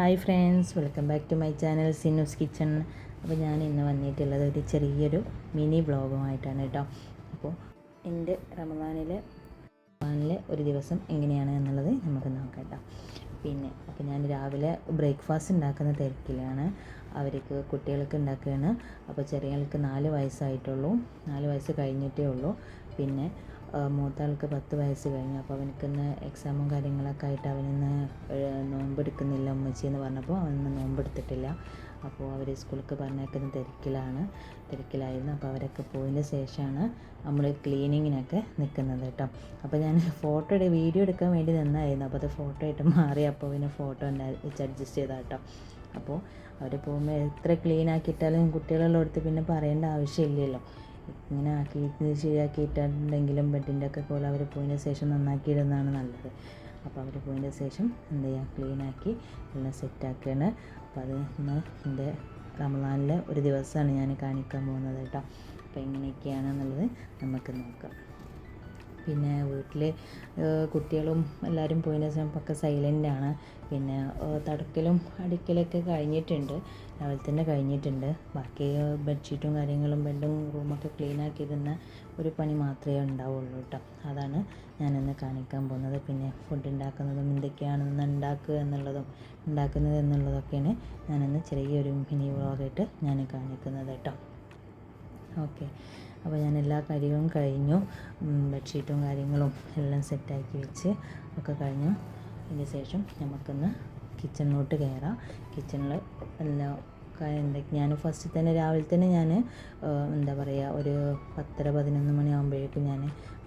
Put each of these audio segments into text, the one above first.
Hi friends welcome back to my channel Sinu's kitchen. അപ്പോൾ ഞാൻ ഇന്ന് വന്നിട്ടുള്ളത് ഒരു ചെറിയൊരു മിനി വ്ളോഗുമായിട്ടാണ് കേട്ടോ. അപ്പോൾ എന്റെ റമദാനിലെ റമദാനിലെ ഒരു ദിവസം എങ്ങനെയാണ് എന്നുള്ളത് നമുക്ക് നോക്കാം കേട്ടോ. പിന്നെ അപ്പോൾ ഞാൻ രാവിലെ ബ്രേക്ക്ഫാസ്റ്റ് ഉണ്ടാക്കുന്ന തിരക്കിലാണ്. അവർക്ക് കുട്ടികൾക്ക് ഉണ്ടാക്കുകയാണ്. അപ്പോൾ ചെറിയകൾക്ക് നാല് വയസ്സായിട്ടുള്ളൂ. നാല് വയസ്സ് കഴിഞ്ഞിട്ടേ ഉള്ളൂ. പിന്നെ ആ, മൂത്ത ആൾക്ക് പത്ത് വയസ്സ് കഴിഞ്ഞു. അപ്പോൾ അവനക്കിന്ന് എക്സാമും കാര്യങ്ങളൊക്കെ ആയിട്ട് അവനിന്ന് നോമ്പ് നോമ്പെടുക്കുന്നില്ല ഉമ്മച്ചി എന്ന് പറഞ്ഞപ്പോൾ അവനിന്ന് നോമ്പെടുത്തിട്ടില്ല. അപ്പോൾ അവർ സ്കൂളിലേക്ക് പറഞ്ഞേക്കുന്ന തിരക്കിലാണ് തിരക്കിലായിരുന്നു. അപ്പോൾ അവരൊക്കെ പോയതിന് ശേഷമാണ് നമ്മൾ ക്ലീനിങ്ങിനൊക്കെ നിൽക്കുന്നത് കേട്ടോ. അപ്പോൾ ഞാൻ ഫോട്ടോ എടു വീഡിയോ എടുക്കാൻ വേണ്ടി നിന്നായിരുന്നു. അപ്പോൾ അത് ഫോട്ടോ ആയിട്ട് മാറി അപ്പോൾ പിന്നെ ഫോട്ടോ വെച്ച് അഡ്ജസ്റ്റ് ചെയ്താൽ കേട്ടോ. അപ്പോൾ അവർ പോകുമ്പോൾ എത്ര ക്ലീൻ കുട്ടികളുള്ള അടുത്ത് പിന്നെ പറയേണ്ട ആവശ്യമില്ലല്ലോ. ഇങ്ങനെ ആക്കിയിട്ട് ശരിയാക്കിയിട്ടുണ്ടെങ്കിലും ബെഡിന്റെ ഒക്കെ പോലെ അവർ പോയതിന് ശേഷം നന്നാക്കിയിടുന്നതാണ് നല്ലത്. അപ്പോൾ അവർ പോയതിന് ശേഷം എന്ത് ചെയ്യുക ക്ലീനാക്കി എല്ലാം സെറ്റാക്കുകയാണ് അപ്പോൾ അത് ഇന്ന് എന്റെ റമലാനിലെ ഒരു ദിവസമാണ് ഞാൻ കാണിക്കാൻ പോകുന്നത് കേട്ടോ. അപ്പോൾ എങ്ങനെയൊക്കെയാണെന്നുള്ളത് നമുക്ക് നോക്കാം. പിന്നെ വീട്ടിൽ കുട്ടികളും എല്ലാവരും പോയതിന് ശേഷം സൈലന്റാണ് പിന്നെ തടക്കലും അടിക്കലൊക്കെ കഴിഞ്ഞിട്ടുണ്ട്. രാവിലെ തന്നെ കഴിഞ്ഞിട്ടുണ്ട്. ബാക്കി ബെഡ്ഷീറ്റും കാര്യങ്ങളും ബെഡും റൂമൊക്കെ ക്ലീൻ തന്ന ഒരു പണി മാത്രമേ ഉണ്ടാവുള്ളൂ കേട്ടോ അതാണ് ഞാനിന്ന് കാണിക്കാൻ പോകുന്നത്. പിന്നെ ഫുഡ് ഉണ്ടാക്കുന്നതും എന്തൊക്കെയാണെന്ന് ഉണ്ടാക്കുക എന്നുള്ളതും ഉണ്ടാക്കുന്നത് എന്നുള്ളതൊക്കെയാണ് ഞാനിന്ന് ചെറിയൊരു മിനി വ്ളോഗായിട്ട് ഞാൻ കാണിക്കുന്നത് കേട്ടോ ഓക്കെ അപ്പോൾ ഞാൻ എല്ലാ കാര്യവും കഴിഞ്ഞു. ബെഡ്ഷീറ്റും കാര്യങ്ങളും എല്ലാം സെറ്റാക്കി വെച്ച് ഒക്കെ കഴിഞ്ഞു. അതിന് ശേഷം നമുക്കൊന്ന് കിച്ചണിലോട്ട് കയറാം. കിച്ചണിൽ എല്ലാം എന്തൊക്കെ ഞാൻ ഫസ്റ്റ് തന്നെ രാവിലെ തന്നെ ഞാൻ എന്താ പറയുക ഒരു പത്തര പതിനൊന്ന് മണിയാകുമ്പോഴേക്കും ഞാൻ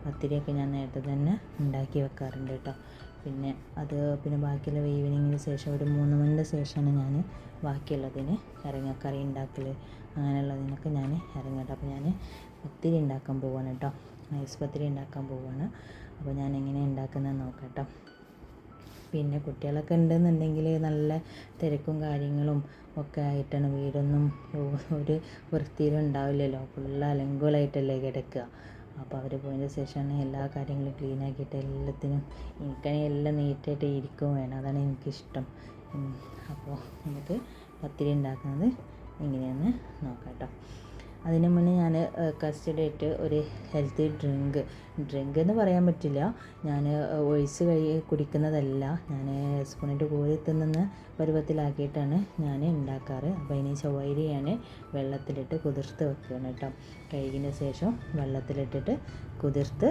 പത്തിരിയൊക്കെ ഞാൻ നേരത്തെ തന്നെ ഉണ്ടാക്കി വെക്കാറുണ്ട് കേട്ടോ. പിന്നെ അത് പിന്നെ ബാക്കിയുള്ള ഈവനിങ്ങിന് ശേഷം ഒരു മൂന്ന് മണിന്റെ ശേഷമാണ് ഞാൻ ബാക്കിയുള്ളതിന് ഇറങ്ങിയ കറി ഉണ്ടാക്കൽ അങ്ങനെയുള്ളതിനൊക്കെ ഞാൻ ഇറങ്ങട്ടെ അപ്പോൾ ഞാൻ പത്തിരി ഉണ്ടാക്കാൻ പോവാണ് കേട്ടോ. നൈസ് പത്തിരി ഉണ്ടാക്കാൻ പോവാണ്. അപ്പോൾ ഞാൻ എങ്ങനെ ഉണ്ടാക്കുന്നത് നോക്കട്ടോ പിന്നെ കുട്ടികളൊക്കെ ഉണ്ടെന്നുണ്ടെങ്കിൽ നല്ല തിരക്കും കാര്യങ്ങളും ഒക്കെ ആയിട്ടാണ് വീടൊന്നും ഒരു വൃത്തിയിലും ഉണ്ടാവില്ലല്ലോ. ഫുള്ള് അലങ്കുളായിട്ടല്ലേ കിടക്കുക. അപ്പോൾ അവർ പോയതിന് ശേഷമാണ് എല്ലാ കാര്യങ്ങളും ക്ലീൻ ആക്കിയിട്ട് എല്ലാത്തിനും എനിക്കാണെങ്കിൽ എല്ലാം നീറ്റായിട്ട് ഇരിക്കും വേണം. അതാണ് എനിക്കിഷ്ടം. അപ്പോൾ നമുക്ക് പത്തിരി ഉണ്ടാക്കുന്നത് എങ്ങനെയാണെന്ന് നോക്കാം കേട്ടോ. അതിന് മുന്നേ ഞാൻ കസ്റ്റഡി ആയിട്ട് ഒരു ഹെൽത്തി ഡ്രിങ്ക് ഡ്രിങ്ക് എന്ന് പറയാൻ പറ്റില്ല. ഞാൻ ഒഴിച്ച് കഴി കുടിക്കുന്നതല്ല. ഞാൻ സ്പൂണിന്റെ കോരി തിന്നുന്ന പരുവത്തിലാക്കിയിട്ടാണ് ഞാൻ ഉണ്ടാക്കാറ്. അപ്പോൾ ഇനി ചൊവ്വരി ഞാൻ വെള്ളത്തിലിട്ട് കുതിർത്ത് വെക്കുകയാണ് കേട്ടോ. കഴുകിന് ശേഷം വെള്ളത്തിലിട്ടിട്ട് കുതിർത്ത്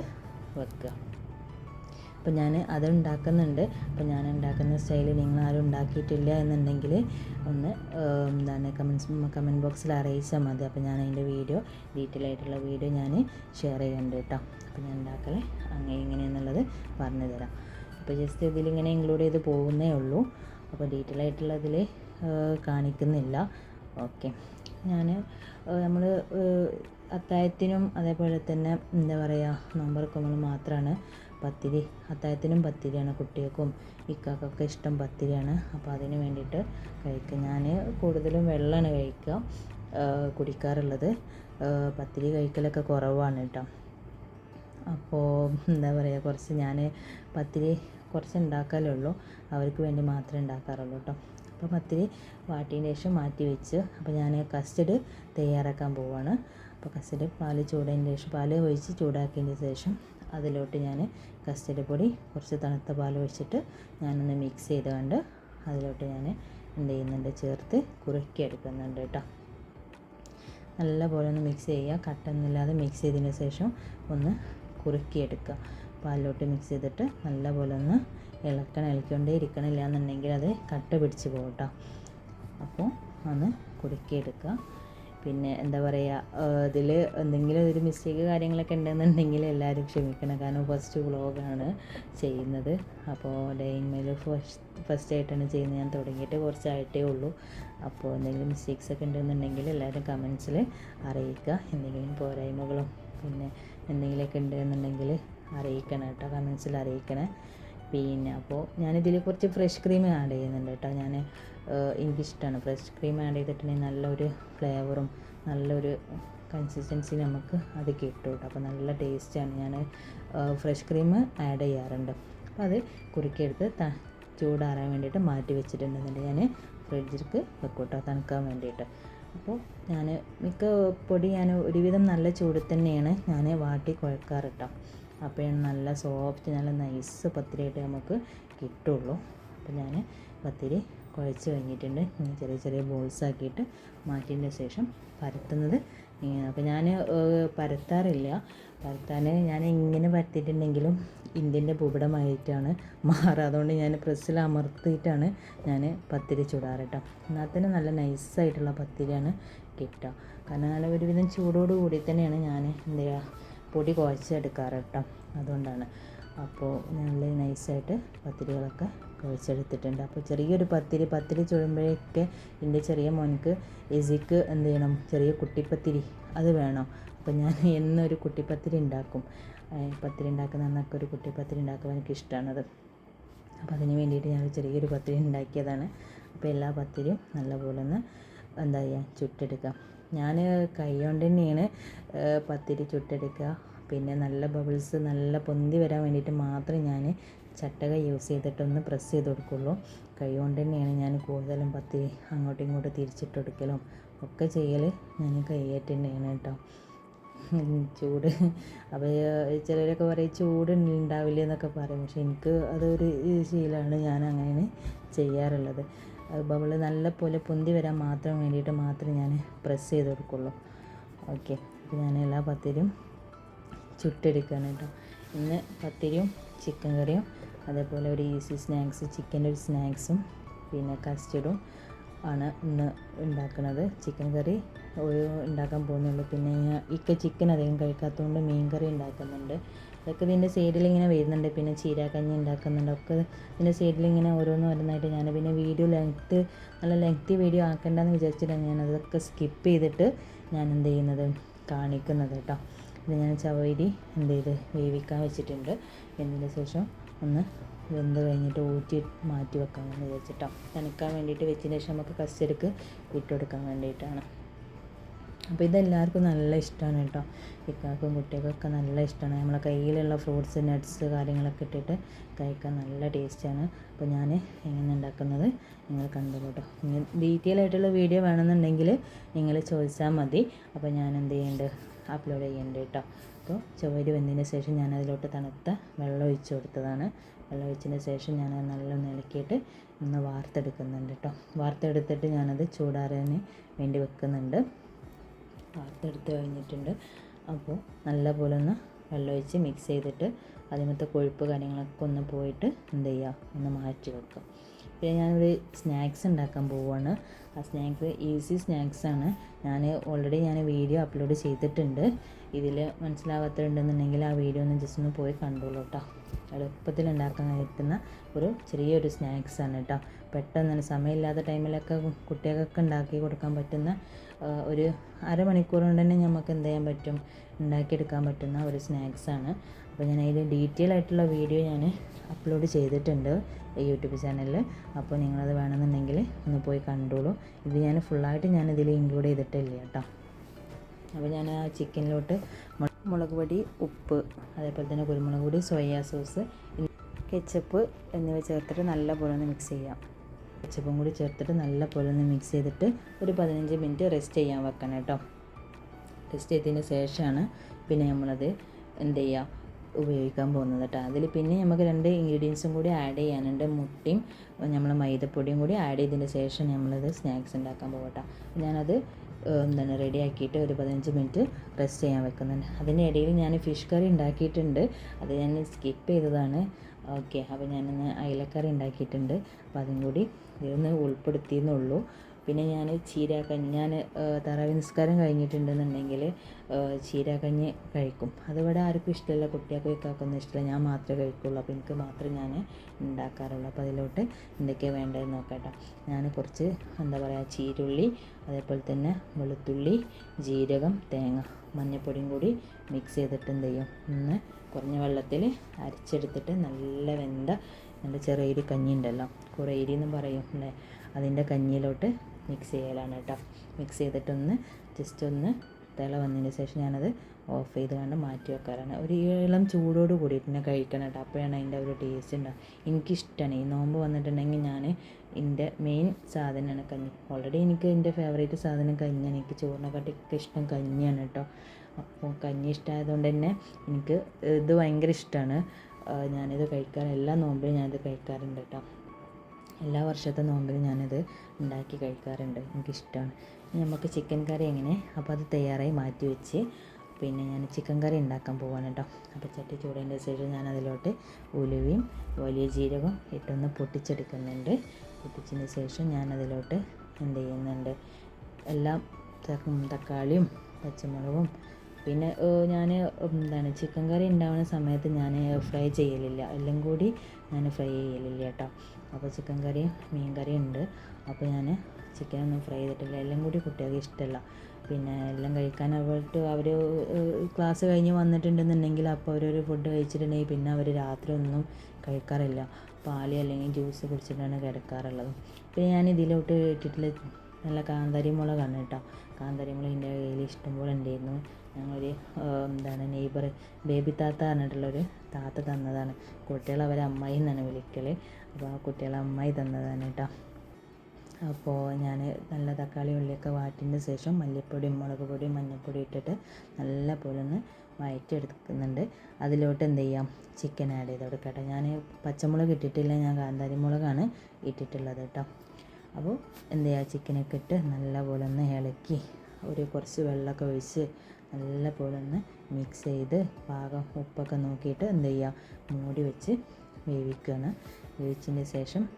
വെക്കുക. അപ്പോൾ ഞാൻ അത് ഉണ്ടാക്കുന്നുണ്ട് അപ്പോൾ ഞാൻ ഉണ്ടാക്കുന്ന സ്റ്റൈൽ നിങ്ങൾ ആരും ഉണ്ടാക്കിയിട്ടില്ല എന്നുണ്ടെങ്കിൽ ഒന്ന് എന്താണ് കമൻസ് കമന്റ് ബോക്സിൽ അറിയിച്ചാൽ മതി. അപ്പോൾ ഞാൻ അതിന്റെ വീഡിയോ ഡീറ്റെയിൽ ആയിട്ടുള്ള വീഡിയോ ഞാൻ ഷെയർ ചെയ്യുന്നുണ്ട് കേട്ടോ. അപ്പോൾ ഞാൻ ഉണ്ടാക്കലേ അങ്ങനെ ഇങ്ങനെയെന്നുള്ളത് പറഞ്ഞു തരാം. അപ്പോൾ ജസ്റ്റ് ഇതിലിങ്ങനെ ഇൻക്ലൂഡ് ചെയ്ത് പോകുന്നേ ഉള്ളൂ. അപ്പോൾ ഡീറ്റെയിൽ ആയിട്ടുള്ളതിൽ കാണിക്കുന്നില്ല. ഓക്കെ. ഞാൻ നമ്മൾ അത്തായത്തിനും അതേപോലെ തന്നെ എന്താ പറയുക നോമ്പറക്കുമ്പോൾ മാത്രമാണ് പത്തിരി അത്തായത്തിനും പത്തിരിയാണ് കുട്ടികൾക്കും ഇക്കാക്കൊക്കെ ഇഷ്ടം പത്തിരിയാണ്. അപ്പോൾ അതിന് വേണ്ടിയിട്ട് കഴിക്കും. ഞാൻ കൂടുതലും വെള്ളമാണ് കഴിക്കുക കുടിക്കാറുള്ളത്. പത്തിരി കഴിക്കലൊക്കെ കുറവാണ് കേട്ടോ. അപ്പോൾ എന്താ പറയുക കുറച്ച് ഞാൻ പത്തിരി കുറച്ച് ഉണ്ടാക്കാലുള്ളൂ അവർക്ക് വേണ്ടി മാത്രമേ ഉണ്ടാക്കാറുള്ളൂ കേട്ടോ. അപ്പോൾ പത്തിരി വാട്ടിയതിന് ശേഷം മാറ്റി വെച്ച് അപ്പോൾ ഞാൻ കസ്റ്റഡ് തയ്യാറാക്കാൻ പോവാണ്. അപ്പോൾ കസ്റ്റഡ് പാൽ ചൂടതിന് ശേഷം പാൽ ഒഴിച്ച് ചൂടാക്കിയതിന് ശേഷം അതിലോട്ട് ഞാൻ കസ്റ്റഡ് പൊടി കുറച്ച് തണുത്ത പാൽ ഒഴിച്ചിട്ട് ഞാനൊന്ന് മിക്സ് ചെയ്തുകൊണ്ട് അതിലോട്ട് ഞാൻ എന്ത് ചെയ്യുന്നുണ്ട് ചേർത്ത് കുറുക്കി എടുക്കുന്നുണ്ട് കേട്ടോ. നല്ലപോലെ ഒന്ന് മിക്സ് ചെയ്യുക. കട്ടൊന്നുമില്ലാതെ മിക്സ് ചെയ്തതിന് ശേഷം ഒന്ന് കുറുക്കി എടുക്കുക പാലിലോട്ട് മിക്സ് ചെയ്തിട്ട് നല്ലപോലെ ഒന്ന് ഇളക്കണം. ഇളക്കിക്കൊണ്ടേ ഇരിക്കണില്ല എന്നുണ്ടെങ്കിൽ അത് കട്ട പിടിച്ച് പോകട്ടോ കേട്ടോ. അപ്പോൾ ഒന്ന് കുറുക്കിയെടുക്കുക. പിന്നെ എന്താ പറയുക ഇതിൽ എന്തെങ്കിലും ഒരു മിസ്റ്റേക്ക് കാര്യങ്ങളൊക്കെ ഉണ്ടെന്നുണ്ടെങ്കിൽ എല്ലാവരും ക്ഷമിക്കണം. കാരണം ഫസ്റ്റ് വ്ളോഗാണ് ചെയ്യുന്നത്. അപ്പോൾ ഡേയിങ് ഫസ്റ്റ് ഫസ്റ്റ് ആയിട്ടാണ് ചെയ്യുന്നത്. ഞാൻ തുടങ്ങിയിട്ട് കുറച്ചായിട്ടേ ഉള്ളൂ. അപ്പോൾ എന്തെങ്കിലും മിസ്റ്റേക്സ് ഒക്കെ ഉണ്ടെന്നുണ്ടെങ്കിൽ എല്ലാവരും കമൻസിൽ അറിയിക്കുക എന്തെങ്കിലും പോരായ്മകളും പിന്നെ എന്തെങ്കിലുമൊക്കെ ഉണ്ടെന്നുണ്ടെങ്കിൽ അറിയിക്കണം കേട്ടോ. കമൻസിൽ അറിയിക്കണേ. പിന്നെ അപ്പോൾ ഞാനിതിൽ കുറച്ച് ഫ്രഷ് ക്രീം ആഡ് ചെയ്യുന്നുണ്ട് കേട്ടോ. ഞാൻ എനിക്കിഷ്ടമാണ് ഫ്രഷ് ക്രീം ആഡ് ചെയ്തിട്ടുണ്ടെങ്കിൽ നല്ലൊരു ഫ്ലേവറും നല്ലൊരു കൺസിസ്റ്റൻസി നമുക്ക് അത് കിട്ടും കേട്ടോ അപ്പോൾ നല്ല ടേസ്റ്റാണ് ഞാൻ ഫ്രഷ് ക്രീം ആഡ് ചെയ്യാറുണ്ട്. അപ്പോൾ അത് കുറുക്കിയെടുത്ത് ത ചൂടാറാൻ വേണ്ടിയിട്ട് മാറ്റി വെച്ചിട്ടുണ്ട് ഞാൻ ഫ്രിഡ്ജിലേക്ക് വെക്കൂട്ടോ തണുക്കാൻ വേണ്ടിയിട്ട്. അപ്പോൾ ഞാൻ മിക്ക പൊടി ഞാൻ ഒരുവിധം നല്ല ചൂടിൽ തന്നെയാണ് ഞാൻ വാട്ടി കുഴക്കാറ് കേട്ടോ അപ്പോഴാണ് നല്ല സോഫ്റ്റ് നല്ല നൈസ് പത്തിരിയായിട്ട് നമുക്ക് കിട്ടുള്ളൂ. അപ്പോൾ ഞാൻ പത്തിരി കുഴച്ച് കഴിഞ്ഞിട്ടുണ്ട്. ഇങ്ങനെ ചെറിയ ചെറിയ ബോൾസ് ആക്കിയിട്ട് മാറ്റിയതിന് ശേഷം പരത്തുന്നത്. അപ്പോൾ ഞാൻ പരത്താറില്ല. പരത്താൻ ഞാൻ ഇങ്ങനെ പരത്തിയിട്ടുണ്ടെങ്കിലും ഇന്ത്യന്റെ ഭൂപടമായിട്ടാണ് മാറുക അതുകൊണ്ട് ഞാൻ പ്രസ്സിൽ അമർത്തിയിട്ടാണ് ഞാൻ പത്തിരി ചുടാറ് കേട്ടോ എന്നാൽ തന്നെ നല്ല നൈസായിട്ടുള്ള പത്തിരിയാണ് കിട്ടുക കാരണം നല്ല ഒരുവിധം ചൂടോട് കൂടി തന്നെയാണ് ഞാൻ എന്താ പൊടി കുഴച്ചെടുക്കാറ് കേട്ടോ. അതുകൊണ്ടാണ്. അപ്പോൾ നല്ല നൈസായിട്ട് പത്തിരികളൊക്കെ കുഴച്ചെടുത്തിട്ടുണ്ട്. അപ്പോൾ ചെറിയൊരു പത്തിരി പത്തിരി ചുടുമ്പോഴൊക്കെ എന്റെ ചെറിയ മോനക്ക് എസിക്ക് എന്ത് ചെയ്യണം? ചെറിയ കുട്ടിപ്പത്തിരി അത് വേണം. അപ്പോൾ ഞാൻ എന്നൊരു കുട്ടിപ്പത്തിരി ഉണ്ടാക്കും. പത്തിരി ഉണ്ടാക്കുന്ന അന്നൊക്കെ ഒരു കുട്ടിപ്പത്തിരി ഉണ്ടാക്കുമ്പോൾ എനിക്ക് ഇഷ്ടമാണത്. അപ്പോൾ അതിന് വേണ്ടിയിട്ട് ഞാൻ ചെറിയൊരു പത്തിരി ഉണ്ടാക്കിയതാണ്. അപ്പോൾ എല്ലാ പത്തിരിയും നല്ലപോലെ ഒന്ന് എന്താ ചെയ്യുക? ചുട്ടെടുക്കാം ഞാൻ കൈ കൊണ്ട് തന്നെയാണ് പത്തിരി ചുട്ടെടുക്കുക. പിന്നെ നല്ല ബബിൾസ് നല്ല പൊന്തി വരാൻ വേണ്ടിയിട്ട് മാത്രം ഞാൻ ചട്ടക യൂസ് ചെയ്തിട്ടൊന്ന് പ്രസ് ചെയ്ത് കൊടുക്കുള്ളൂ. കൈ കൊണ്ട് തന്നെയാണ് ഞാൻ കൂടുതലും പത്തി അങ്ങോട്ടും ഇങ്ങോട്ടും തിരിച്ചിട്ടെടുക്കലും ഒക്കെ ചെയ്യൽ ഞാൻ കൈയായിട്ട് തന്നെയാണ് കേട്ടോ. ചൂട്. അപ്പോൾ ചിലരൊക്കെ പറയും ചൂട് ഉണ്ടാവില്ല എന്നൊക്കെ പറയും. പക്ഷെ എനിക്ക് അതൊരു ശീലമാണ് ഞാൻ അങ്ങനെ ചെയ്യാറുള്ളത്. ബബിൾ നല്ല പോലെ പൊന്തി വരാൻ മാത്രം വേണ്ടിയിട്ട് മാത്രം ഞാൻ പ്രസ് ചെയ്ത് കൊടുക്കുള്ളൂ. ഓക്കെ അപ്പോൾ ഞാൻ എല്ലാ പത്തിരിയും ചുട്ടെടുക്കുകയാണ് കേട്ടോ ഇന്ന് പത്തിരിയും ചിക്കൻ കറിയും അതേപോലെ ഒരു ഈസി സ്നാക്സ് ചിക്കന്റെ ഒരു സ്നാക്സും പിന്നെ കസ്റ്റഡും ആണ് ഇന്ന് ഉണ്ടാക്കുന്നത്. ചിക്കൻ കറി ഒരു ഉണ്ടാക്കാൻ പോകുന്നുള്ളൂ. പിന്നെ ഇക്ക ചിക്കൻ അധികം കഴിക്കാത്തതുകൊണ്ട് മീൻ കറി ഉണ്ടാക്കുന്നുണ്ട്. അതൊക്കെ ഇതിന്റെ സൈഡിൽ ഇങ്ങനെ വരുന്നുണ്ട്. പിന്നെ ചീരാക്കഞ്ഞി ഉണ്ടാക്കുന്നുണ്ട്. ഒക്കെ ഇതിന്റെ സൈഡിൽ ഇങ്ങനെ ഓരോന്ന് വരുന്നതായിട്ട് ഞാൻ പിന്നെ വീഡിയോ ലെങ്ത്ത് നല്ല ലെങ്ത്തി വീഡിയോ ആക്കേണ്ടെന്ന് വിചാരിച്ചിട്ടാണ് ഞാൻ അതൊക്കെ സ്കിപ്പ് ചെയ്തിട്ട് ഞാൻ എന്ത് ചെയ്യുന്നത് കാണിക്കുന്നത് കേട്ടോ. ഇത് ഞാൻ ചവരി എന്ത് ചെയ്ത് വേവിക്കാൻ വെച്ചിട്ടുണ്ട്. എന്നതിന് ശേഷം ഒന്ന് വെന്ത് കഴിഞ്ഞിട്ട് ഊറ്റി മാറ്റി വെക്കാമെന്ന് വിചാരിച്ചിട്ടാണ്. തണുക്കാൻ വേണ്ടിയിട്ട് വെച്ചതിന് ശേഷം നമുക്ക് കസ്റ്റഡിക്ക് ഇട്ടുകൊടുക്കാൻ വേണ്ടിയിട്ടാണ്. അപ്പോൾ ഇതെല്ലാവർക്കും നല്ല ഇഷ്ടമാണ് കേട്ടോ. ഇക്കാക്കും കുട്ടികൾക്കൊക്കെ നല്ല ഇഷ്ടമാണ്. നമ്മളെ കയ്യിലുള്ള ഫ്രൂട്ട്സ് നട്ട്സ് കാര്യങ്ങളൊക്കെ ഇട്ടിട്ട് കഴിക്കാൻ നല്ല ടേസ്റ്റാണ് അപ്പോൾ ഞാൻ എങ്ങനെ ഉണ്ടാക്കുന്നത് നിങ്ങൾ കണ്ടു കേട്ടോ. ഇനി ഡീറ്റെയിൽ ആയിട്ടുള്ള വീഡിയോ വേണമെന്നുണ്ടെങ്കിൽ നിങ്ങൾ ചോദിച്ചാൽ മതി. അപ്പോൾ ഞാൻ എന്ത് ചെയ്യുന്നുണ്ട്? അപ്ലോഡ് ചെയ്യുന്നുണ്ട് കേട്ടോ. അപ്പോൾ ചുവര് വന്നതിന് ശേഷം ഞാൻ അതിലോട്ട് തണുത്ത വെള്ളം ഒഴിച്ച് കൊടുത്തതാണ്. വെള്ളം ഒഴിച്ചതിന് ശേഷം ഞാൻ നല്ല ഇളക്കിയിട്ട് ഒന്ന് വാർത്തെടുക്കുന്നുണ്ട് കേട്ടോ. വാർത്തെടുത്തിട്ട് ഞാനത് ചൂടാറാൻ വേണ്ടി വെക്കുന്നുണ്ട്. വാർത്തെടുത്ത് കഴിഞ്ഞിട്ടുണ്ട്. അപ്പോൾ നല്ലപോലെ ഒന്ന് വെള്ളമൊഴിച്ച് മിക്സ് ചെയ്തിട്ട് അതിനകത്ത് കൊഴുപ്പ് കാര്യങ്ങളൊക്കെ ഒന്ന് പോയിട്ട് എന്ത് ചെയ്യുക? ഒന്ന് മാറ്റി വെക്കുക. പിന്നെ ഞാനൊരു സ്നാക്സ് ഉണ്ടാക്കാൻ പോവുകയാണ്. ആ സ്നാക്സ് ഈസി സ്നാക്സാണ് ഞാൻ ഓൾറെഡി ഞാൻ വീഡിയോ അപ്ലോഡ് ചെയ്തിട്ടുണ്ട്. ഇതിൽ മനസ്സിലാവാത്തതുണ്ടെന്നുണ്ടെങ്കിൽ ആ വീഡിയോ ഒന്ന് ജസ്റ്റ് ഒന്ന് പോയി കണ്ടോളൂ കേട്ടോ. എളുപ്പത്തിൽ ഉണ്ടാക്കാൻ പറ്റുന്ന ഒരു ചെറിയൊരു സ്നാക്സാണ് കേട്ടോ. പെട്ടെന്ന് തന്നെ സമയമില്ലാത്ത ടൈമിലൊക്കെ കുട്ടികൾക്കൊക്കെ ഉണ്ടാക്കി കൊടുക്കാൻ പറ്റുന്ന ഒരു അരമണിക്കൂർ കൊണ്ട് തന്നെ നമുക്ക് എന്ത് ചെയ്യാൻ പറ്റും? ഉണ്ടാക്കിയെടുക്കാൻ പറ്റുന്ന ഒരു സ്നാക്സാണ് അപ്പോൾ ഞാൻ അതിൽ ഡീറ്റെയിൽ ആയിട്ടുള്ള വീഡിയോ ഞാൻ അപ്ലോഡ് ചെയ്തിട്ടുണ്ട് യൂട്യൂബ് ചാനലിൽ. അപ്പോൾ നിങ്ങളത് വേണമെന്നുണ്ടെങ്കിൽ ഒന്ന് പോയി കണ്ടോളൂ. ഇത് ഞാൻ ഫുള്ളായിട്ട് ഞാൻ ഇതിൽ ഇൻക്ലൂഡ് ചെയ്തിട്ടില്ല കേട്ടോ. അപ്പോൾ ഞാൻ ആ ചിക്കനിലോട്ട് മുളക് പൊടി ഉപ്പ് അതേപോലെ തന്നെ കുരുമുളക് പൊടി സോയാ സോസ് കെച്ചപ്പ് എന്നിവ ചേർത്തിട്ട് നല്ലപോലെ ഒന്ന് മിക്സ് ചെയ്യാം. കെച്ചപ്പും കൂടി ചേർത്തിട്ട് നല്ലപോലെ ഒന്ന് മിക്സ് ചെയ്തിട്ട് ഒരു പതിനഞ്ച് മിനിറ്റ് റെസ്റ്റ് ചെയ്യാൻ വെക്കണം കേട്ടോ. റെസ്റ്റ് ചെയ്തതിന് ശേഷമാണ് പിന്നെ നമ്മളത് എന്ത് ചെയ്യുക ഉപയോഗിക്കാൻ പോകുന്നത് കേട്ടോ. അതിൽ പിന്നെ നമുക്ക് രണ്ട് ഇൻഗ്രീഡിയൻസും കൂടി ആഡ് ചെയ്യാനുണ്ട്. മുട്ടയും നമ്മൾ മൈദപ്പൊടിയും കൂടി ആഡ് ചെയ്തതിന് ശേഷം നമ്മളത് സ്നാക്സ് ഉണ്ടാക്കാൻ പോകട്ടോ ഞാനത് എന്താണ് റെഡി ആക്കിയിട്ട് ഒരു പതിനഞ്ച് മിനിറ്റ് റെസ്റ്റ് ചെയ്യാൻ വെക്കുന്നുണ്ട്. അതിനിടയിൽ ഞാൻ ഫിഷ് കറി ഉണ്ടാക്കിയിട്ടുണ്ട്. അത് ഞാൻ സ്കിപ്പ് ചെയ്തതാണ്. ഓക്കെ അപ്പോൾ ഞാനൊന്ന് അയലക്കറി ഉണ്ടാക്കിയിട്ടുണ്ട്. അപ്പോൾ അതും കൂടി ഇതൊന്ന് ഉൾപ്പെടുത്തിയെന്നുള്ളൂ. പിന്നെ ഞാൻ ചീരാക്കഞ്ഞി ഞാൻ തറാവി നിസ്കാരം കഴിഞ്ഞിട്ടുണ്ടെന്നുണ്ടെങ്കിൽ ചീരാക്കഞ്ഞി കഴിക്കും. അതിവിടെ ആർക്കും ഇഷ്ടമില്ല കുട്ടികൾക്ക് വെക്കാക്കൊന്നും ഇഷ്ടമില്ല. ഞാൻ മാത്രമേ കഴിക്കുള്ളൂ. അപ്പോൾ എനിക്ക് മാത്രം ഞാൻ ഉണ്ടാക്കാറുള്ളൂ. അപ്പോൾ അതിലോട്ട് എന്തൊക്കെയാണ് വേണ്ടതെന്ന് നോക്കട്ടെ. ഞാൻ കുറച്ച് എന്താ പറയുക ചീരുള്ളി അതേപോലെ തന്നെ വെളുത്തുള്ളി ജീരകം തേങ്ങ മഞ്ഞപ്പൊടിയും കൂടി മിക്സ് ചെയ്തിട്ട് എന്ത് ചെയ്യും? ഒന്ന് കുറഞ്ഞ വെള്ളത്തിൽ അരച്ചെടുത്തിട്ട് നല്ല വെന്ത നല്ല ചെറിയ കഞ്ഞി ഉണ്ടല്ലോ. കുറേ എന്നും പറയും അല്ലേ? അതിന്റെ കഞ്ഞിയിലോട്ട് മിക്സ് ചെയ്യലാണ് കേട്ടോ. മിക്സ് ചെയ്തിട്ടൊന്ന് ജസ്റ്റ് ഒന്ന് തിള വന്നതിന് ശേഷം ഞാനത് ഓഫ് ചെയ്ത് കണ്ട് മാറ്റി വെക്കാറാണ്. ഒരു ഇളം ചൂടോട് കൂടിയിട്ട് തന്നെ കഴിക്കണം കേട്ടോ. അപ്പോഴാണ് അതിന്റെ ഒരു ടേസ്റ്റ് ഉണ്ടാവും എനിക്കിഷ്ടമാണ്. ഈ നോമ്പ് വന്നിട്ടുണ്ടെങ്കിൽ ഞാൻ എന്റെ മെയിൻ സാധനമാണ് കഞ്ഞി. ഓൾറെഡി എനിക്ക് എന്റെ ഫേവറേറ്റ് സാധനം കഞ്ഞിയാണ്. എനിക്ക് ചോറിനെക്കാട്ടിയൊക്കെ ഇഷ്ടം കഞ്ഞിയാണ് കേട്ടോ. അപ്പോൾ കഞ്ഞി ഇഷ്ടമായതുകൊണ്ട് തന്നെ എനിക്ക് ഇത് ഭയങ്കര ഇഷ്ടമാണ്. ഞാനിത് കഴിക്കാൻ എല്ലാ നോമ്പിലും ഞാനിത് കഴിക്കാറുണ്ട് കേട്ടോ. എല്ലാ വർഷത്തെ നോമ്പിൽ ഞാനത് ഉണ്ടാക്കി കഴിക്കാറുണ്ട്. എനിക്കിഷ്ടമാണ് നമുക്ക് ചിക്കൻ കറി എങ്ങനെ? അപ്പോൾ അത് തയ്യാറായി മാറ്റി വെച്ച് പിന്നെ ഞാൻ ചിക്കൻ കറി ഉണ്ടാക്കാൻ പോവാണ് കേട്ടോ അപ്പോൾ ചട്ടി ചൂടേന്റെ ശേഷം ഞാൻ അതിലോട്ട് ഉലുവയും വലിയ ജീരകവും ഇട്ടൊന്ന് പൊട്ടിച്ചെടുക്കുന്നുണ്ട്. പൊട്ടിച്ചതിന് ശേഷം ഞാൻ അതിലോട്ട് എന്ത് ചെയ്യുന്നുണ്ട്? എല്ലാം തക്ക- തക്കാളിയും പച്ചമുളകും പിന്നെ ഞാൻ എന്താണ് ചിക്കൻ കറി ഉണ്ടാവുന്ന സമയത്ത് ഞാൻ ഫ്രൈ ചെയ്യലില്ല. എല്ലാം കൂടി ഞാൻ ഫ്രൈ ചെയ്യലില്ല കേട്ടോ അപ്പോൾ ചിക്കൻ കറിയും മീൻ കറിയും ഉണ്ട്. അപ്പോൾ ഞാൻ ചിക്കൻ ചിക്കനൊന്നും ഫ്രൈ ചെയ്തിട്ടില്ല. എല്ലാം കൂടി കുട്ടികൾക്ക് ഇഷ്ടമല്ല. പിന്നെ എല്ലാം കഴിക്കാൻ അവർക്ക് അവർ ക്ലാസ് കഴിഞ്ഞ് വന്നിട്ടുണ്ടെന്നുണ്ടെങ്കിൽ അപ്പോൾ അവരൊരു ഫുഡ് കഴിച്ചിട്ടുണ്ടെങ്കിൽ പിന്നെ അവർ രാത്രി ഒന്നും കഴിക്കാറില്ല. പാൽ അല്ലെങ്കിൽ ജ്യൂസ് കുടിച്ചിട്ടാണ് കിടക്കാറുള്ളത്. പിന്നെ ഞാൻ ഇതിലോട്ട് ഇട്ടിട്ടുള്ള നല്ല കാന്താരി മുളകാണ് കേട്ടോ. കാന്താരി മുളക് എന്റെ കയ്യിൽ ഇഷ്ടംപോലെ ഉണ്ടായിരുന്നു. ഞങ്ങളൊരു എന്താണ് നെയ്ബർ ബേബി താത്ത പറഞ്ഞിട്ടുള്ളൊരു താത്ത തന്നതാണ്. കുട്ടികൾ അവരെ അമ്മായി എന്നാണ് വിളിക്കൽ അപ്പോൾ ആ കുട്ടികളെ അമ്മായി തന്നതാണ് കേട്ടോ. അപ്പോൾ ഞാൻ നല്ല തക്കാളി ഉള്ളിയൊക്കെ വാറ്റിന്റെ ശേഷം മല്ലിപ്പൊടിയും മുളക് പൊടിയും മഞ്ഞൾപ്പൊടി ഇട്ടിട്ട് നല്ല പോലെ ഒന്ന് വഴറ്റിയെടുക്കുന്നുണ്ട് അതിലോട്ട് എന്ത് ചെയ്യാം? ചിക്കൻ ആഡ് ചെയ്ത് കൊടുക്കട്ടെ ഞാൻ പച്ചമുളക് ഇട്ടിട്ടില്ല ഞാൻ കാന്താരി മുളകാണ് ഇട്ടിട്ടുള്ളത് കേട്ടോ. അപ്പോൾ എന്ത് ചെയ്യുക ചിക്കനൊക്കെ ഇട്ട് നല്ല പോലെ ഒന്ന് ഇളക്കി ഒരു കുറച്ച് വെള്ളമൊക്കെ ഒഴിച്ച് നല്ല പോലെ ഒന്ന് മിക്സ് ചെയ്ത് പാകം ഉപ്പൊക്കെ നോക്കിയിട്ട് എന്ത് ചെയ്യുക മൂടി വെച്ച് വേവിക്കുകയാണ്. വേവിച്ചതിന് ശേഷം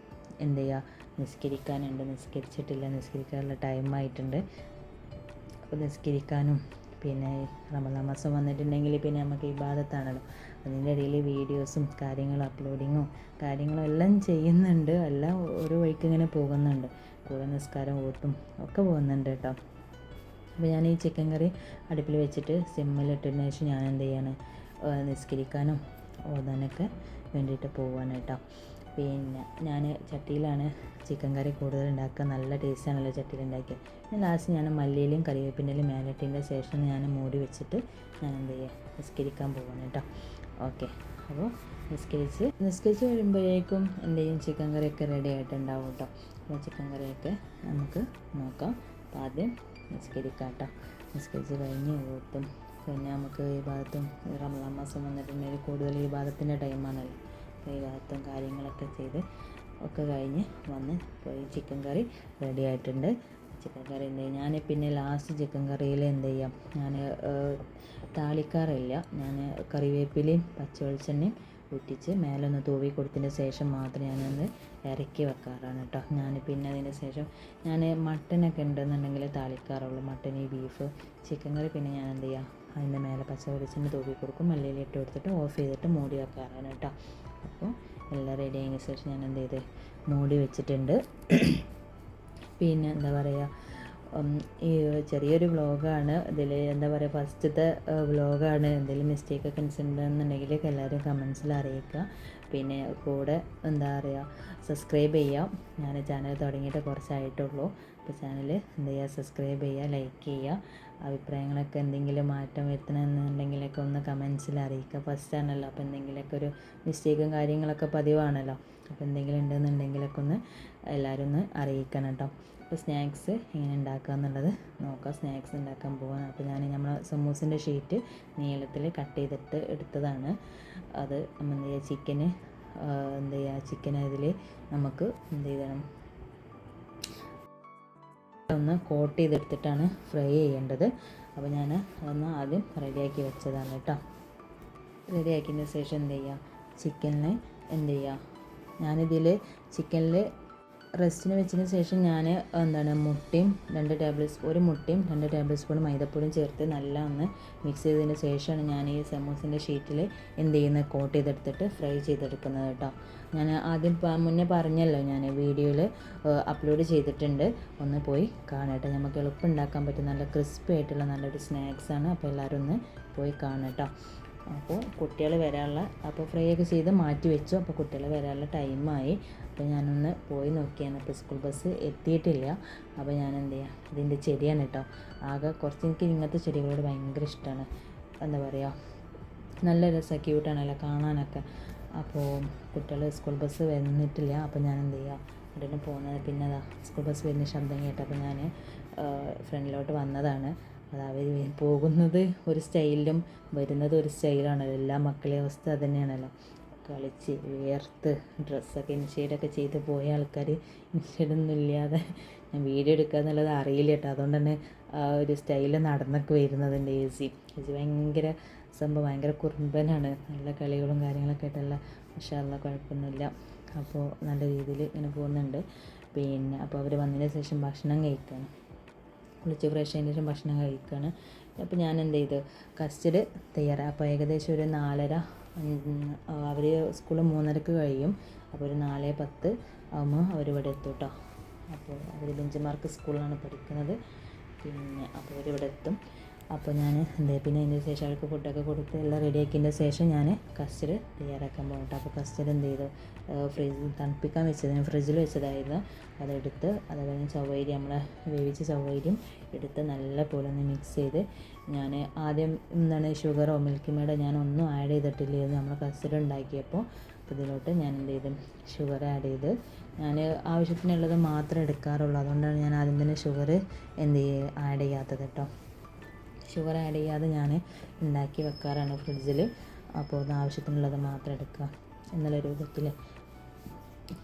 എന്ത് ചെയ്യുക? നിസ്കരിക്കാനുണ്ട്. നിസ്കരിച്ചിട്ടില്ല. നിസ്കരിക്കാനുള്ള ടൈം ആയിട്ടുണ്ട്. അപ്പോൾ നിസ്കരിക്കാനും പിന്നെ റമദാൻ മാസം വന്നിട്ടുണ്ടെങ്കിൽ പിന്നെ നമുക്ക് ഇബാദത്താണല്ലോ. അതിന്റെ ഇടയിൽ വീഡിയോസും കാര്യങ്ങളും അപ്ലോഡിങ്ങും കാര്യങ്ങളും എല്ലാം ചെയ്യുന്നുണ്ട്. എല്ലാം ഒരു വഴിക്ക് ഇങ്ങനെ പോകുന്നുണ്ട്. കൂടെ നിസ്കാരം ഓട്ടും ഒക്കെ പോകുന്നുണ്ട് കേട്ടോ. അപ്പോൾ ഞാൻ ഈ ചിക്കൻ കറി അടുപ്പിൽ വെച്ചിട്ട് സിമ്മിലിട്ടതിന് ശേഷം ഞാൻ എന്ത് ചെയ്യാണ്? നിസ്കരിക്കാനും ഓതാനൊക്കെ വേണ്ടിയിട്ട് പോവാണ് പിന്നെ ഞാൻ ചട്ടിയിലാണ് ചിക്കൻ കറി കൂടുതൽ ഉണ്ടാക്കുക നല്ല ടേസ്റ്റാണല്ലോ ചട്ടിയിൽ ഉണ്ടാക്കിയത് പിന്നെ ലാസ്റ്റ് ഞാൻ മല്ലിയിലും കറിവേപ്പിന്റെലും മേലിട്ടതിന്റെ ശേഷം ഞാൻ മൂടി വെച്ചിട്ട് ഞാൻ എന്ത് ചെയ്യുക നിസ്കരിക്കാൻ പോവാണ് കേട്ടോ. ഓക്കെ. അപ്പോൾ നിസ്കരിച്ച് നിസ്കരിച്ച് വരുമ്പോഴേക്കും എന്ത് ചെയ്യും ചിക്കൻ കറിയൊക്കെ റെഡി ആയിട്ടുണ്ടാവും കേട്ടോ. അപ്പോൾ ചിക്കൻ കറിയൊക്കെ നമുക്ക് നോക്കാം. അപ്പോൾ ആദ്യം നിസ്കരിക്കാം കേട്ടോ. നിസ്കരിച്ച് കഴിഞ്ഞ് ഓട്ടും പിന്നെ നമുക്ക് ഈ ഭാഗത്തും റമദാൻ മാസം വന്നിട്ടുണ്ടെങ്കിൽ കൂടുതൽ ഈ ഭാഗത്തിന്റെ ടൈമാണല്ലോ ഈ കാര്യങ്ങളൊക്കെ ചെയ്ത് ഒക്കെ കഴിഞ്ഞ് വന്ന് പോയി ചിക്കൻ കറി റെഡി ആയിട്ടുണ്ട്. ചിക്കൻ കറി എന്ത് ചെയ്യും? ഞാൻ പിന്നെ ലാസ്റ്റ് ചിക്കൻ കറിയിൽ എന്ത് ചെയ്യാം? ഞാൻ താളിക്കാറില്ല ഞാൻ കറിവേപ്പിലയും പച്ച വെളിച്ചെണ്ണയും ഊറ്റിച്ച് മേലൊന്ന് തൂവി കൊടുത്തതിന് ശേഷം മാത്രം ഞാനൊന്ന് ഇറക്കി വെക്കാറാണ് കേട്ടോ ഞാൻ പിന്നെ അതിന് ശേഷം ഞാൻ മട്ടനൊക്കെ ഉണ്ടെന്നുണ്ടെങ്കിൽ താളിക്കാറുള്ളൂ. മട്ടൻ ഈ ബീഫ് ചിക്കൻ കറി പിന്നെ ഞാൻ എന്ത് ചെയ്യാം? അതിന്റെ മേലെ പച്ച വെളിച്ചെണ്ണ തൂവി കൊടുക്കും. മല്ലിയിലിട്ട് കൊടുത്തിട്ട് ഓഫ് ചെയ്തിട്ട് മൂടി വെക്കാറാണ് കേട്ടോ അപ്പോൾ എല്ലാം റെഡി ആയതിനു ശേഷം ഞാൻ എന്ത് ചെയ്ത്? മൂടി വെച്ചിട്ടുണ്ട്. പിന്നെ എന്താ പറയുക ഈ ചെറിയൊരു വ്ളോഗാണ് ഇതിൽ എന്താ പറയുക ഫസ്റ്റത്തെ വ്ളോഗാണ് എന്തെങ്കിലും മിസ്റ്റേക്കൊക്കെ ഉണ്ടെന്നുണ്ടെങ്കിൽ എല്ലാവരും കമൻസിൽ അറിയിക്കുക. പിന്നെ കൂടെ എന്താ പറയുക സബ്സ്ക്രൈബ് ചെയ്യാം. ഞാൻ ചാനൽ തുടങ്ങിയിട്ട് കുറച്ചായിട്ടുള്ളൂ. അപ്പോൾ ചാനൽ എന്ത് ചെയ്യുക സബ്സ്ക്രൈബ് ചെയ്യുക ലൈക്ക് ചെയ്യുക. അഭിപ്രായങ്ങളൊക്കെ എന്തെങ്കിലും മാറ്റം വരുത്തണമെന്നുണ്ടെങ്കിലൊക്കെ ഒന്ന് കമൻസിൽ അറിയിക്കുക. ഫസ്റ്റ് ആണല്ലോ. അപ്പോൾ എന്തെങ്കിലുമൊക്കെ ഒരു മിസ്റ്റേക്കും കാര്യങ്ങളൊക്കെ പതിവാണല്ലോ. അപ്പോൾ എന്തെങ്കിലും ഉണ്ടെന്നുണ്ടെങ്കിലൊക്കെ ഒന്ന് എല്ലാവരും ഒന്ന് അറിയിക്കണം കേട്ടോ. അപ്പോൾ സ്നാക്സ് എങ്ങനെ ഉണ്ടാക്കുക എന്നുള്ളത് നോക്കാം. സ്നാക്സ് ഉണ്ടാക്കാൻ പോകാം അപ്പോൾ ഞാൻ നമ്മളെ സമൂസിന്റെ ഷീറ്റ് നീളത്തിൽ കട്ട് ചെയ്തിട്ട് എടുത്തതാണ്. അത് നമ്മൾ എന്ത് ചെയ്യുക? ചിക്കന് എന്ത് ചെയ്യുക? ചിക്കൻ അതിൽ നമുക്ക് എന്ത് ചെയ്യണം? ഒന്ന് കോട്ട് ചെയ്തെടുത്തിട്ടാണ് ഫ്രൈ ചെയ്യേണ്ടത്. അപ്പോൾ ഞാൻ അതൊന്ന് ആദ്യം റെഡിയാക്കി വെച്ചതാണ് കേട്ടോ. റെഡിയാക്കിയതിന് ശേഷം എന്ത് ചെയ്യുക? ചിക്കനിൽ എന്ത് ചെയ്യുക? ഞാനിതിൽ ചിക്കനിൽ റെസ്റ്റിന് വെച്ചതിന് ശേഷം ഞാൻ എന്താണ് മുട്ടയും രണ്ട് ടേബിൾ സ്പൂൺ ഒരു മുട്ടയും രണ്ട് ടേബിൾ സ്പൂൺ മൈദപ്പൊടിയും ചേർത്ത് നല്ല ഒന്ന് മിക്സ് ചെയ്തതിന് ശേഷമാണ് ഞാൻ ഈ സമൂസിന്റെ ഷീറ്റിൽ എന്ത് ചെയ്യുന്നത് കോട്ട് ചെയ്തെടുത്തിട്ട് ഫ്രൈ ചെയ്തെടുക്കുന്നത് കേട്ടോ ഞാൻ ആദ്യം മുന്നേ പറഞ്ഞല്ലോ ഞാൻ വീഡിയോയിൽ അപ്ലോഡ് ചെയ്തിട്ടുണ്ട്. ഒന്ന് പോയി കാണട്ടെ. നമുക്ക് എളുപ്പം ഉണ്ടാക്കാൻ പറ്റും നല്ല ക്രിസ്പി ആയിട്ടുള്ള നല്ലൊരു സ്നാക്സാണ് അപ്പോൾ എല്ലാവരും ഒന്ന് പോയി കാണട്ടോ അപ്പോൾ കുട്ടികൾ വരാനുള്ള അപ്പോൾ ഫ്രൈ ഒക്കെ ചെയ്ത് മാറ്റി വെച്ചു. അപ്പോൾ കുട്ടികൾ വരാനുള്ള ടൈമായി അപ്പോൾ ഞാനൊന്ന് പോയി നോക്കിയാണ്. അപ്പോൾ സ്കൂൾ ബസ് എത്തിയിട്ടില്ല. അപ്പോൾ ഞാൻ എന്ത് ചെയ്യാം? ഇതിന്റെ ചെടിയാണ് കേട്ടോ. ആകെ കുറച്ച് എനിക്ക് ഇങ്ങനത്തെ ചെടികളോട് ഭയങ്കര ഇഷ്ടമാണ് എന്താ പറയുക നല്ല രസമാണ് ക്യൂട്ടാണല്ലോ കാണാനൊക്കെ. അപ്പോൾ കുട്ടികൾ സ്കൂൾ ബസ് വന്നിട്ടില്ല. അപ്പോൾ ഞാൻ എന്ത് ചെയ്യുക ഉടനെ പോകുന്നത് പിന്നെ സ്കൂൾ ബസ് വരുന്ന ശബ്ദം കേട്ടപ്പോൾ ഞാൻ ഫ്രണ്ടിലോട്ട് വന്നതാണ്. അത് അവർ പോകുന്നത് ഒരു സ്റ്റൈലിലും വരുന്നത് ഒരു സ്റ്റൈലാണല്ലോ എല്ലാ മക്കളെ അവസ്ഥ തന്നെയാണല്ലോ കളിച്ച് വിയർത്ത് ഡ്രസ്സൊക്കെ ഇൻഷെയ്ഡൊക്കെ ചെയ്ത് പോയ ആൾക്കാർ ഇൻഷെയ്ഡൊന്നും ഇല്ലാതെ ഞാൻ വീഡിയോ എടുക്കുക എന്നുള്ളത് അറിയില്ല കേട്ടോ. അതുകൊണ്ട് തന്നെ ആ ഒരു സ്റ്റൈലിൽ നടന്നൊക്കെ വരുന്നതിന്റെ എ സി എ ഭയങ്കര സംഭവം ഭയങ്കര കുറുമ്പനാണ്. നല്ല കളികളും കാര്യങ്ങളൊക്കെ ആയിട്ടുള്ള പക്ഷേ കുഴപ്പമൊന്നുമില്ല. അപ്പോൾ നല്ല രീതിയിൽ ഇങ്ങനെ പോകുന്നുണ്ട്. പിന്നെ അപ്പോൾ അവർ വന്നതിന് ശേഷം ഭക്ഷണം കഴിക്കുകയാണ് കുളിച്ച് ഫ്രഷ് ആയതിന് ശേഷം ഭക്ഷണം കഴിക്കുകയാണ് അപ്പോൾ ഞാൻ എന്ത് ചെയ്തു? കസ്റ്റഡ് തയ്യാറായി. അപ്പോൾ ഏകദേശം ഒരു നാലര അവർ സ്കൂൾ മൂന്നരക്ക് കഴിയും. അപ്പോൾ ഒരു നാല് പത്ത് ആകുമ്പോൾ അവർ ഇവിടെ എത്തും കേട്ടോ അപ്പോൾ അവർ ബെഞ്ച് സ്കൂളിലാണ് പഠിക്കുന്നത്. പിന്നെ അപ്പോൾ അവരിവിടെ എത്തും. അപ്പോൾ ഞാൻ എന്താ പിന്നെ അതിന്റെ ശേഷം അവർക്ക് ഫുഡൊക്കെ കൊടുത്ത് എല്ലാം റെഡിയാക്കിയതിന്റെ ശേഷം ഞാൻ കസ്റ്റഡ് തയ്യാറാക്കാൻ പോകട്ടെ അപ്പോൾ കസ്റ്റഡ് എന്ത് ചെയ്തു? ഫ്രിഡ്ജ് തണുപ്പിക്കാൻ വെച്ചതിന് ഫ്രിഡ്ജിൽ വെച്ചതായിരുന്നു. അതെടുത്ത് അതുപോലെ ചവ്വരി നമ്മൾ വേവിച്ച ചവ്വരിയും എടുത്ത് നല്ല പോലെ ഒന്ന് മിക്സ് ചെയ്ത് ഞാൻ ആദ്യം എന്താണ് ഷുഗറോ മിൽക്ക് മേഡോ ഞാൻ ഒന്നും ആഡ് ചെയ്തിട്ടില്ലായിരുന്നു നമ്മൾ കസ്റ്റഡ് ഉണ്ടാക്കിയപ്പോൾ അപ്പോൾ ഇതിലോട്ട് ഞാൻ എന്ത് ചെയ്തു? ഷുഗർ ആഡ് ചെയ്ത് ഞാൻ ആവശ്യത്തിനുള്ളത് മാത്രമേ എടുക്കാറുള്ളൂ. അതുകൊണ്ടാണ് ഞാൻ ആദ്യം തന്നെ ഷുഗർ എന്ത് ചെയ്യുക ആഡ് ചെയ്യാത്തത് കേട്ടോ. ഷുഗർ ആഡ് ചെയ്യാതെ ഞാൻ ഉണ്ടാക്കി വെക്കാറാണ് ഫ്രിഡ്ജിൽ അപ്പോൾ അത് ആവശ്യത്തിനുള്ളത് മാത്രം എടുക്കുക എന്നുള്ള രൂപത്തിൽ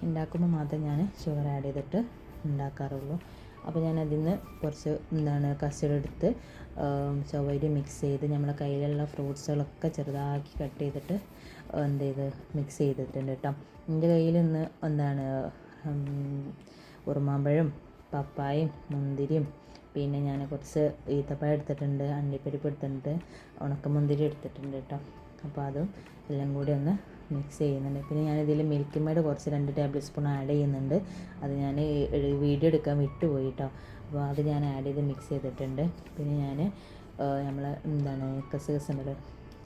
ഉണ്ടാക്കുമ്പോൾ മാത്രം ഞാൻ ഷുഗർ ആഡ് ചെയ്തിട്ട് ഉണ്ടാക്കാറുള്ളൂ. അപ്പോൾ ഞാൻ അതിൽ നിന്ന് കുറച്ച് എന്താണ് കസ്റ്റർഡ് എടുത്ത് ചവരി മിക്സ് ചെയ്ത് നമ്മളെ കയ്യിലുള്ള ഫ്രൂട്ട്സുകളൊക്കെ ചെറുതാക്കി കട്ട് ചെയ്തിട്ട് എന്ത് ചെയ്ത് മിക്സ് ചെയ്തിട്ടുണ്ട് കേട്ടോ. എന്റെ കയ്യിൽ ഇന്ന് എന്താണ് ഉറുമാമ്പഴം പപ്പായയും മുന്തിരിയും പിന്നെ ഞാൻ കുറച്ച് ഈത്തപ്പഴം എടുത്തിട്ടുണ്ട് അണ്ടിപ്പരിപ്പ് എടുത്തിട്ടുണ്ട് ഉണക്കമുന്തിരി എടുത്തിട്ടുണ്ട് കേട്ടോ അപ്പോൾ അതും എല്ലാം കൂടി ഒന്ന് മിക്സ് ചെയ്യുന്നുണ്ട്. പിന്നെ ഞാനിതിൽ മിൽക്ക് മേഡ് കുറച്ച് രണ്ട് ടേബിൾ സ്പൂൺ ആഡ് ചെയ്യുന്നുണ്ട്. അത് ഞാൻ വീഡിയോ എടുക്കാൻ വിട്ടുപോയി കേട്ടോ അപ്പോൾ അത് ഞാൻ ആഡ് ചെയ്ത് മിക്സ് ചെയ്തിട്ടുണ്ട്. പിന്നെ ഞാൻ നമ്മൾ എന്താണ് കസകസ് ഉണ്ടല്ലോ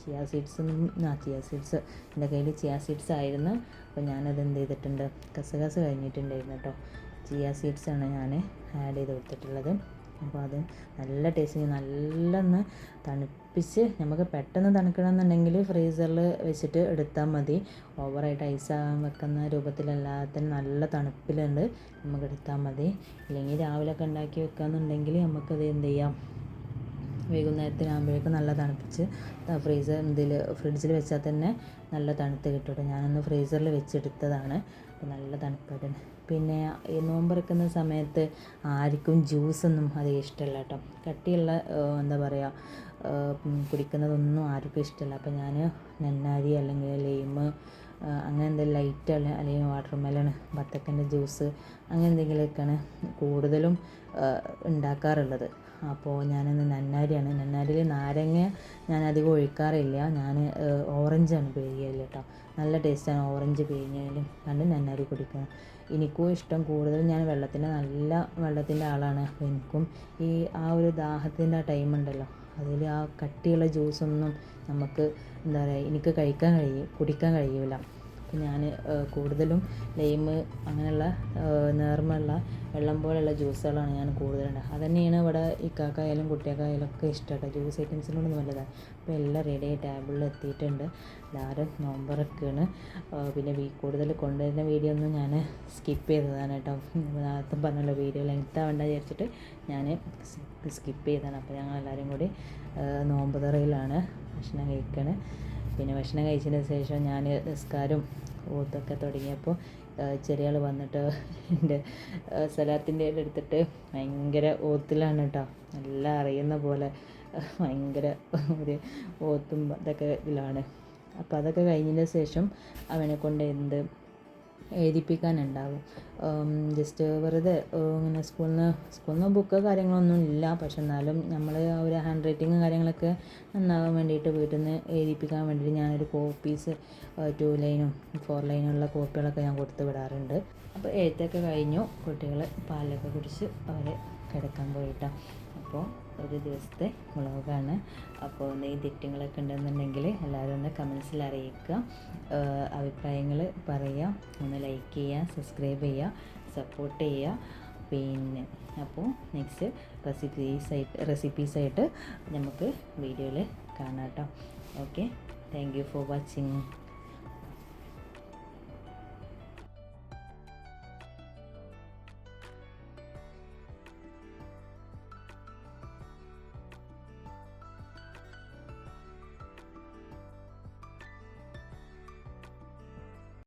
ചിയ സീഡ്സ് ആ ചിയ സീഡ്സ് എന്റെ കയ്യിൽ ചിയ സീഡ്സ് ആയിരുന്നു. അപ്പോൾ ഞാനത് എന്ത് ചെയ്തിട്ടുണ്ട് കസകസ് കഴിഞ്ഞിട്ടുണ്ടായിരുന്നു കേട്ടോ ചിയ സീഡ്സാണ് ഞാൻ ആഡ് ചെയ്ത് കൊടുത്തിട്ടുള്ളത്. അപ്പോൾ അത് നല്ല ടേസ്റ്റ് നല്ലൊന്ന് തണുപ്പിച്ച് നമുക്ക് പെട്ടെന്ന് തണുക്കണമെന്നുണ്ടെങ്കിൽ ഫ്രീസറിൽ വെച്ചിട്ട് എടുത്താൽ മതി. ഓവറായിട്ട് ഐസ് വെക്കുന്ന രൂപത്തിലല്ലാത്ത നല്ല തണുപ്പിലുണ്ട്. നമുക്ക് എടുത്താൽ മതി. ഇല്ലെങ്കിൽ രാവിലെ ഒക്കെ ഉണ്ടാക്കി നമുക്ക് നമുക്കത് എന്ത് ചെയ്യാം? വൈകുന്നേരത്തിനാകുമ്പോഴേക്കും നല്ല തണുപ്പിച്ച് ഫ്രീസർ ഇതിൽ ഫ്രിഡ്ജിൽ വെച്ചാൽ തന്നെ നല്ല തണുത്ത് കിട്ടും ഞാനൊന്ന് ഫ്രീസറിൽ വെച്ചെടുത്തതാണ്. അപ്പോൾ നല്ല തണുപ്പായിട്ട് പിന്നെ ഈ നോമ്പ് സമയത്ത് ആർക്കും ജ്യൂസൊന്നും അധികം ഇഷ്ടമല്ല കേട്ടോ. കട്ടിയുള്ള എന്താ പറയുക കുടിക്കുന്നതൊന്നും ആർക്കും ഇഷ്ടമല്ല. അപ്പോൾ ഞാൻ നന്നാരി അല്ലെങ്കിൽ ലൈമ് അങ്ങനെ എന്തെങ്കിലും ലൈറ്റ് അല്ലെങ്കിൽ വാട്ടർ മെലൺ ബത്തക്കന്റെ ജ്യൂസ് അങ്ങനെ എന്തെങ്കിലുമൊക്കെയാണ് കൂടുതലും ഉണ്ടാക്കാറുള്ളത്. അപ്പോൾ ഞാനിന്ന് നന്നാരിയാണ്. നന്നാരിയിൽ നാരങ്ങ ഞാൻ അധികം ഒഴിക്കാറില്ല ഞാൻ ഓറഞ്ചാണ് പിഴിയൽ കേട്ടോ നല്ല ടേസ്റ്റാണ് ഓറഞ്ച് പിഴിഞ്ഞാലും കണ്ട് നന്നാരി കുടിക്കണം. എനിക്കും ഇഷ്ടം കൂടുതൽ ഞാൻ വെള്ളത്തിന്റെ നല്ല വെള്ളത്തിന്റെ ആളാണ്. അപ്പോൾ എനിക്കും ഈ ആ ഒരു ദാഹത്തിന്റെ ടൈം ഉണ്ടല്ലോ. അതിൽ ആ കട്ടിയുള്ള ജ്യൂസൊന്നും നമുക്ക് എന്താ പറയുക എനിക്ക് കഴിക്കാൻ കഴിയും കുടിക്കാൻ കഴിയില്ല അപ്പോൾ ഞാൻ കൂടുതലും ലൈമ് അങ്ങനെയുള്ള നേർമുള്ള വെള്ളം പോലെയുള്ള ജ്യൂസുകളാണ് ഞാൻ കൂടുതലുണ്ട്. അത് തന്നെയാണ് ഇവിടെ ഇക്കാക്കായാലും കുട്ടികൾക്കായാലും ഒക്കെ ഇഷ്ടമാണ് ജ്യൂസ് ഐറ്റംസിനോട് നല്ലതാണ് അപ്പോൾ എല്ലാം റെഡി ആയി ടേബിളിൽ എത്തിയിട്ടുണ്ട്. എല്ലാവരും നോമ്പറൊക്കെയാണ് പിന്നെ കൂടുതൽ കൊണ്ടുവരുന്ന വീഡിയോ ഒന്നും ഞാൻ സ്കിപ്പ് ചെയ്തതാണ് കേട്ടോ. നേരത്തെ പറഞ്ഞല്ലോ വീഡിയോ ലെങ്ത് ആവേണ്ട വിചാരിച്ചിട്ട് ഞാൻ സ്കിപ്പ് ചെയ്തതാണ്. അപ്പോൾ ഞങ്ങൾ എല്ലാവരും കൂടി നോമ്പ് തറയിലാണ് ഭക്ഷണം കഴിക്കണേ. പിന്നെ ഭക്ഷണം കഴിച്ചതിന് ശേഷം ഞാൻ നിസ്കാരം ഊത്തൊക്കെ തുടങ്ങിയപ്പോൾ ചെറിയ ആൾ വന്നിട്ട് എന്റെ സലാത്തിന്റെ എടുത്തിട്ട് ഭയങ്കര ഓത്തിലാണ് കേട്ടോ എല്ലാം അറിയുന്ന പോലെ ഭയങ്കര ഒരു ഓത്തും അതൊക്കെ ഇതിലാണ്. അപ്പോൾ അതൊക്കെ കഴിഞ്ഞതിന് ശേഷം അവനെ കൊണ്ട് എന്ത് എഴുതിപ്പിക്കാനുണ്ടാവും. ജസ്റ്റ് വെറുതെ ഇങ്ങനെ സ്കൂളിൽ നിന്ന് സ്കൂളിൽ നിന്ന് ബുക്ക് കാര്യങ്ങളൊന്നും ഇല്ല. പക്ഷെ എന്നാലും നമ്മൾ ഒരു ഹാൻഡ് റൈറ്റിങ് കാര്യങ്ങളൊക്കെ നന്നാവാൻ വേണ്ടിയിട്ട് വീട്ടിൽ നിന്ന് എഴുതിപ്പിക്കാൻ വേണ്ടിയിട്ട് ഞാനൊരു കോപ്പീസ് ടു ലൈനും ഫോർ ഉള്ള കോപ്പികളൊക്കെ ഞാൻ കൊടുത്ത് വിടാറുണ്ട്. അപ്പോൾ എഴുത്തൊക്കെ കഴിഞ്ഞു. കുട്ടികൾ പാലൊക്കെ കുടിച്ച് അവർ കിടക്കാൻ പോയിട്ടാണ് അപ്പോൾ ഒരു ദിവസത്തെ വ്ളോഗാണ്. അപ്പോൾ ഈ തെറ്റുകളൊക്കെ ഉണ്ടെന്നുണ്ടെങ്കിൽ എല്ലാവരും ഒന്ന് കമൻസിൽ അറിയിക്കുക. അഭിപ്രായങ്ങൾ പറയുക ഒന്ന് ലൈക്ക് ചെയ്യുക സബ്സ്ക്രൈബ് ചെയ്യുക സപ്പോർട്ട് ചെയ്യുക. പിന്നെ അപ്പോൾ നെക്സ്റ്റ് റെസിപ്പീസായിട്ട് റെസിപ്പീസായിട്ട് നമുക്ക് വീഡിയോയിൽ കാണാം കേട്ടോ. Okay thank you for watching